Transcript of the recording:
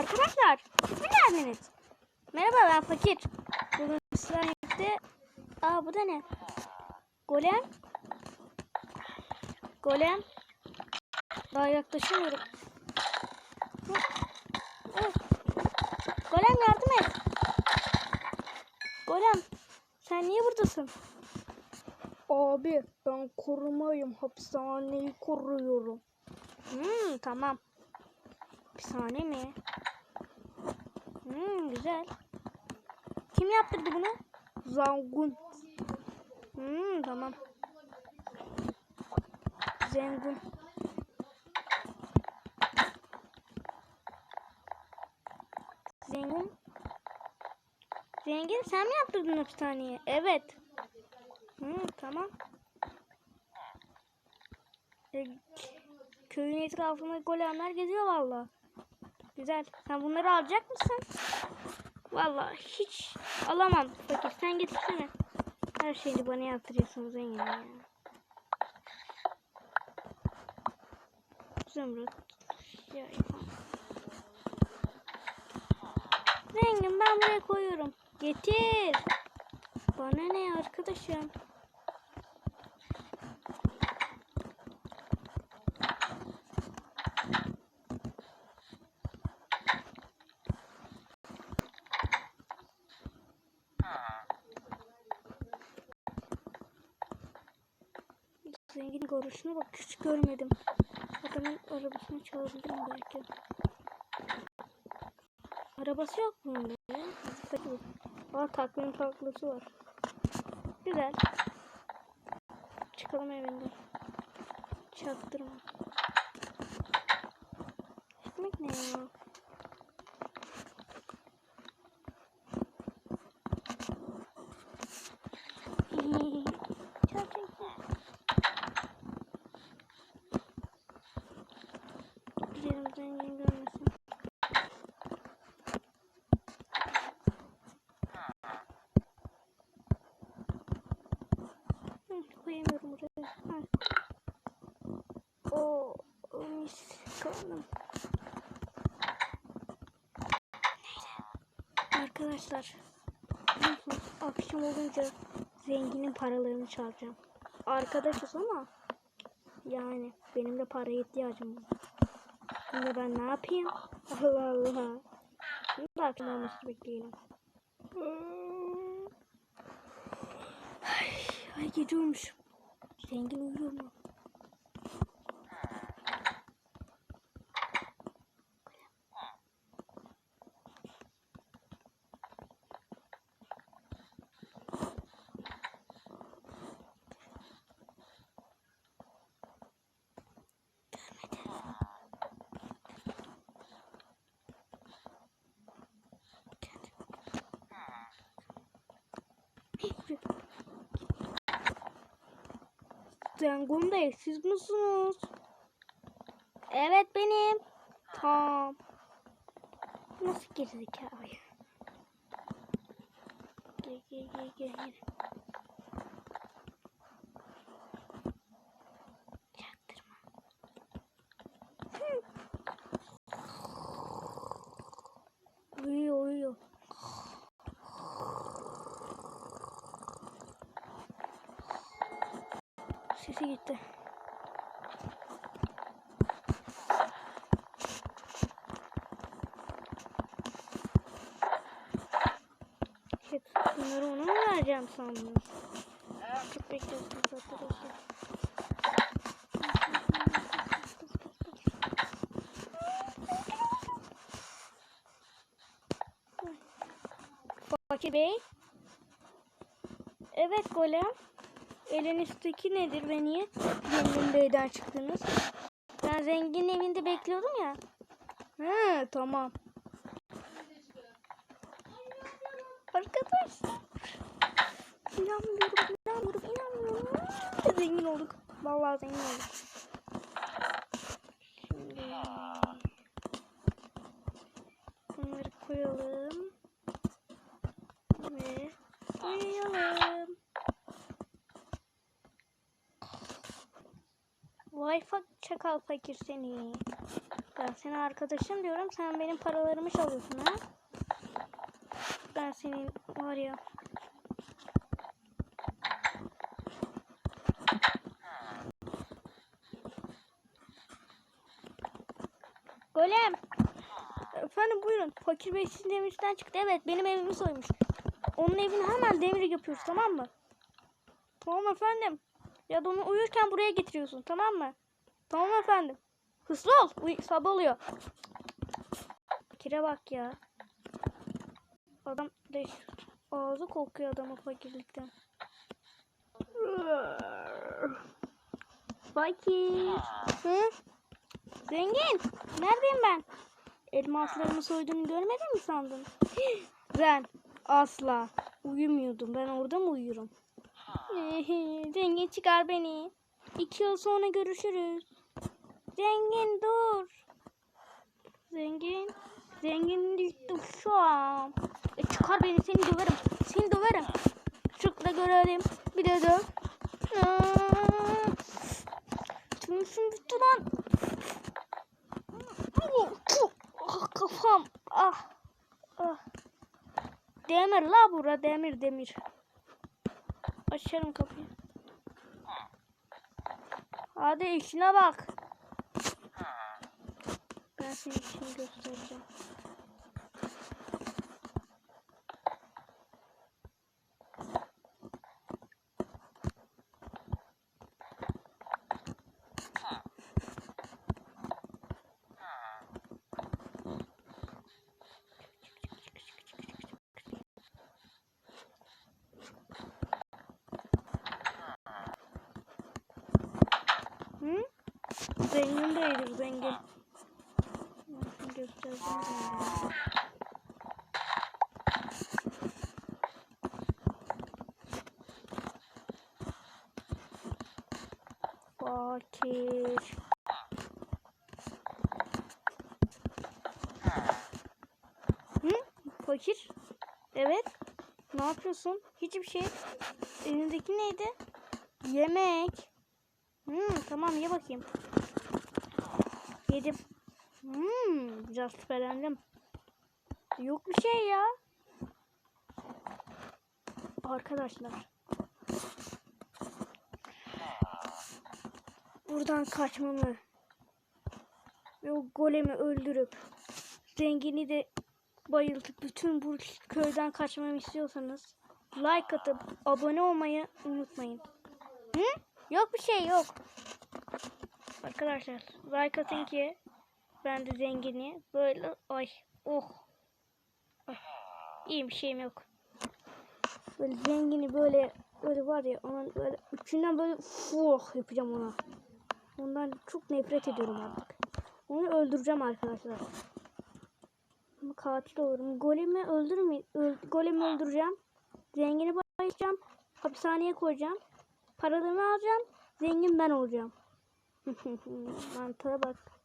Arkadaşlar hoş geldiniz. Merhaba ben Fakir. Bugün birlikte... Aa bu da ne? Golem. Golem. Daha yaklaşamıyorum. Golem yardım et. Golem. Sen niye buradasın? Abi ben korumayım. Hapishaneyi koruyorum. Hmm, tamam. Hapishane mi? Hmm, güzel. Kim yaptırdı bunu? Zangun. Hmm, tamam. Zengun. Zengin. Zengin sen mi yaptırdın hapishaneyi? Evet. Hmm, tamam. E, köyün etrafında golemler geziyor valla. Güzel. Sen bunları alacak mısın? Valla hiç alamam. Fakir sen getirsene. Her şeyi bana yaptırıyorsun zengin ya. Zümrüt. Zengin ben buraya koyuyorum. Getir. Bana ne arkadaşım? Zengin görüşüne bak hiç görmedim. Adamın arabasını çalabilirim belki. Arabası yok bunda ya? Aa takvim farklısı var. Güzel. Çıkalım evinden. Çaktırma. Ekmek ne ya? Çok güzel. Gidelim zengin görmesin. Hı, koyamıyorum buraya. O, mis karnım. Arkadaşlar, akşam olunca zenginin paralarını çalacağım. Arkadaşız ama yani benim de paraya ihtiyacım var. Şimdi ben ne yapayım? Allah Allah. Şimdi de akşam olmasını bekleyelim. Ay, ay gece olmuş. Zengin uyuyor mu? Zengun Bey siz misiniz? Evet benim. Tamam. Nasıl gerizekalı ya? Gel gel gel gel. gel. Çaktırma. Hı. Uyuyor uyuyor. Sesi gitti. Hep bunları ona mı vereceğim sandınız? Çok bekliyorsunuz arkadaşlar. Fakir Bey. Evet golem. Elinizdeki nedir ve niye Zengin Bey'den çıktınız? Ben zengin evinde bekliyordum ya. He tamam. Arkadaşlar. İnanmıyorum, inanmıyorum, inanmıyorum. Zengin olduk. Vallahi zengin olduk. Şimdi bunları koyalım. Ve uyuyalım. Wi-Fi çak kal fakir seni. Ben seni arkadaşım diyorum. Sen benim paralarımı çalıyorsun ha. Ben senin var ya. Golem. Efendim buyurun. Fakir Bey sizin evinizden çıktı. Evet benim evimi soymuş. Onun evini hemen demir yapıyoruz tamam mı? Tamam efendim. Ya da onu uyurken buraya getiriyorsun tamam mı? Tamam efendim. Hızlı ol. Uy sabah oluyor. Fakire bak ya. Adam leş. Ağzı kokuyor adamın fakirlikten. Fakir. Hı? Zengin. Neredeyim ben? Elmaslarımı soyduğunu görmedin mi sandın? ben asla uyumuyordum. Ben orada mı uyurum? Zengin çıkar beni. İki yıl sonra görüşürüz. Zengin dur. Zengin. Zengin düştüm şu an. E çıkar beni seni döverim. Seni döverim. Çık da görelim. Bir de döv. Tümüşüm bitti lan. Ah, kafam. Ah. Ah. Demir la bura demir demir. Açarım kapıyı. Hadi işine bak. Senin işini göstereceğim. Zengin değilim zengin. Fakir. Hı? Fakir? Evet. Ne yapıyorsun? Hiçbir şey. Elindeki neydi? Yemek. Hmm, tamam ye bakayım. Yedim. Hmm, biraz şüphelendim. Yok bir şey ya. Arkadaşlar. Buradan kaçmamı ve o golemi öldürüp zengini de bayıltıp bütün bu köyden kaçmamı istiyorsanız like atıp abone olmayı unutmayın. Hı? Yok bir şey yok. Arkadaşlar like atın ki ben de zengini böyle ay oh ay, iyi bir şeyim yok. Böyle zengini böyle böyle var ya onun böyle üçünden böyle fuh yapacağım ona. Ondan çok nefret ediyorum artık. Onu öldüreceğim arkadaşlar. Katil olurum. Golemi öldürme, öl, golemi öldüreceğim. Zengini bayılacağım. Hapishaneye koyacağım. Paralarımı alacağım. Zengin ben olacağım. Mantığa bak.